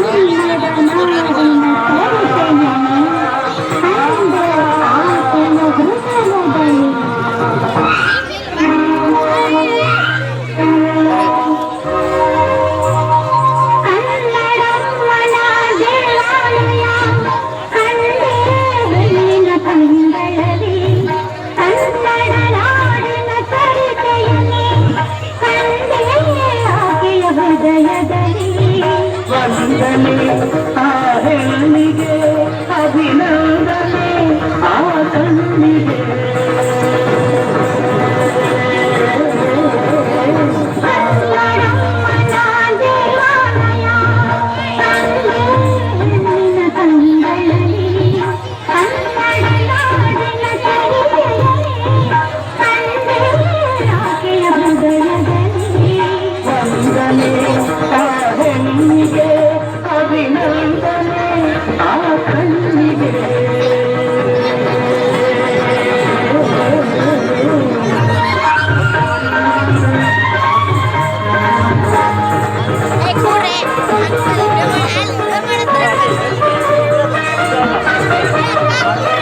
神になればなあ we know. Thank you.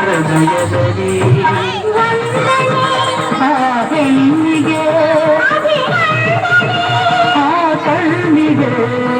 ಪ್ರಭಯದಲ್ಲಿ ಆ ಹೆಣ್ಣಿಗೆ ಆ ಕಣ್ಣಿಗೆ